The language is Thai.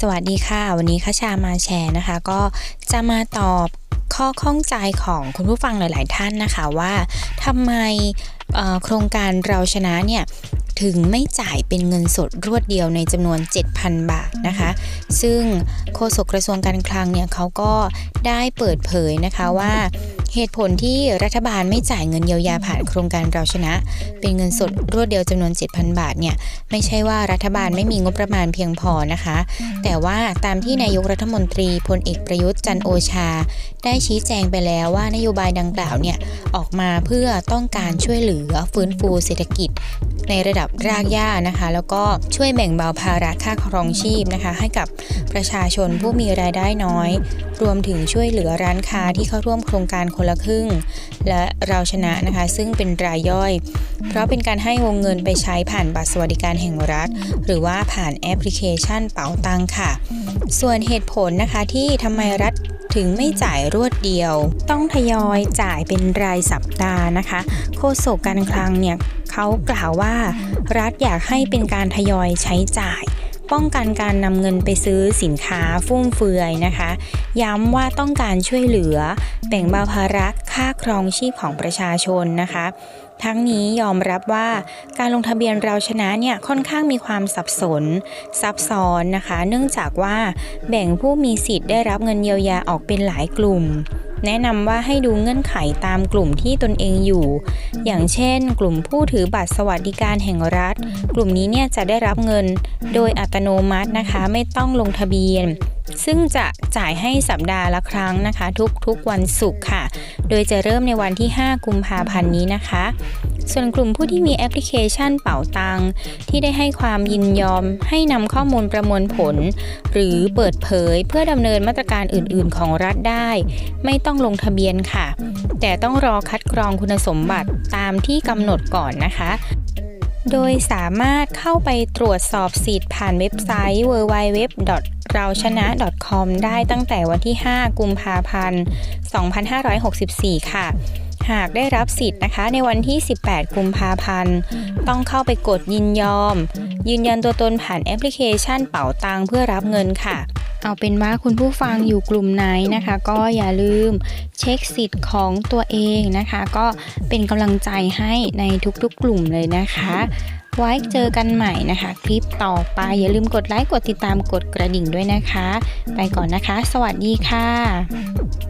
สวัสดีค่ะ วันนี้ข้าชามาแชร์นะคะ ก็จะมาตอบข้อข้องใจของคุณผู้ฟังหลาย ๆ ท่านนะคะว่าทำไมโครงการเราชนะเนี่ยถึงไม่จ่ายเป็นเงินสดรวดเดียวในจำนวน 7,000 บาทนะคะ ซึ่งโฆษกกระทรวงการคลังเนี่ยเขาก็ได้เปิดเผยนะคะว่า เหตุผลที่รัฐบาลไม่จ่ายเงินเยียวยาผ่านโครงการเราชนะ เป็นเงินสดรวดเดียวจำนวน 7,000 บาทเนี่ยไม่ใช่ว่ารัฐบาลไม่มีงบประมาณเพียงพอนะคะ แต่ว่าตามที่นายกรัฐมนตรีพลเอกประยุทธ์จันโอชา ได้ชี้แจงไปแล้วว่านโยบายดังกล่าวเนี่ยออกมาเพื่อต้องการช่วยเหลือฟื้นฟูเศรษฐกิจในระดับรากหญ้านะคะ แล้วก็ช่วยแบ่งเบาภาระค่าครองชีพนะคะ ให้กับประชาชนผู้มีรายได้น้อย รวมถึงช่วยเหลือร้านค้าที่เข้าร่วมโครงการคนคนละครึ่ง และเราชนะนะคะ ซึ่งเป็นรายย่อย เพราะเป็นการให้วงเงินไปใช้ผ่านบัตรสวัสดิการแห่งรัฐ หรือว่าผ่านแอปพลิเคชันเป๋าตังค่ะ ส่วนเหตุผลนะคะที่ทำไมรัฐถึงไม่จ่ายรวดเดียว ต้องทยอยจ่ายเป็นรายสัปดาห์นะคะ โฆษกการคลังเนี่ยเขากล่าวว่า รัฐอยากให้เป็นการทยอยใช้จ่าย ป้องกันการนำเงินไปซื้อสินค้าฟุ่มเฟือยนะคะ ย้ำว่าต้องการช่วยเหลือแบ่งเบาภาระค่าครองชีพของประชาชนนะคะ ทั้งนี้ยอมรับว่าการลงทะเบียนเราชนะเนี่ยค่อนข้างมีความสับสน ซับซ้อนนะคะ เนื่องจากว่าแบ่งผู้มีสิทธิ์ได้รับเงินเยียวยาออกเป็นหลายกลุ่ม แนะนำว่าให้ดูเงื่อนไขตามกลุ่มที่ตนเองอยู่ อย่างเช่น กลุ่มผู้ถือบัตรสวัสดิการแห่งรัฐ กลุ่มนี้เนี่ยจะได้รับเงินโดยอัตโนมัตินะคะ ไม่ต้องลงทะเบียน ซึ่งจะจ่ายให้สัปดาห์ละครั้งนะคะ ทุกๆวันศุกร์ค่ะ โดยจะเริ่มในวันที่ 5 กุมภาพันธ์นี้นะคะ ส่วนกลุ่มผู้ที่มีแอปพลิเคชันเป๋าตังที่ได้ให้ความยินยอม ให้นำข้อมูลประมวลผล หรือเปิดเผยเพื่อดำเนินมาตรการอื่น ๆ ของรัฐได้ ไม่ต้องลงทะเบียนค่ะ แต่ต้องรอคัดกรองคุณสมบัติตามที่กำหนดก่อนนะคะโดยสามารถเข้าไปตรวจสอบสิทธิ์ผ่านเว็บไซต์ www เราชนะ .com ได้ตั้งแต่วันที่ 5 กุมภาพันธ์ 2564 ค่ะ หากได้รับสิทธิ์นะคะ ในวันที่ 18 กุมภาพันธ์ ต้องเข้าไปกดยินยอม ยืนยันตัวตนผ่านแอปพลิเคชันเป๋าตังเพื่อรับเงินค่ะเอาเป็นว่าคุณผู้ฟังอยู่กลุ่มไหนนะคะ ก็อย่าลืมเช็คสิทธิ์ของตัวเองนะคะ ก็เป็นกำลังใจให้ในทุกๆกลุ่มเลยนะคะ ไว้เจอกันใหม่นะคะ คลิปต่อไปอย่าลืมกดไลค์กดติดตามกดกระดิ่งด้วยนะคะ ไปก่อนนะคะ สวัสดีค่ะ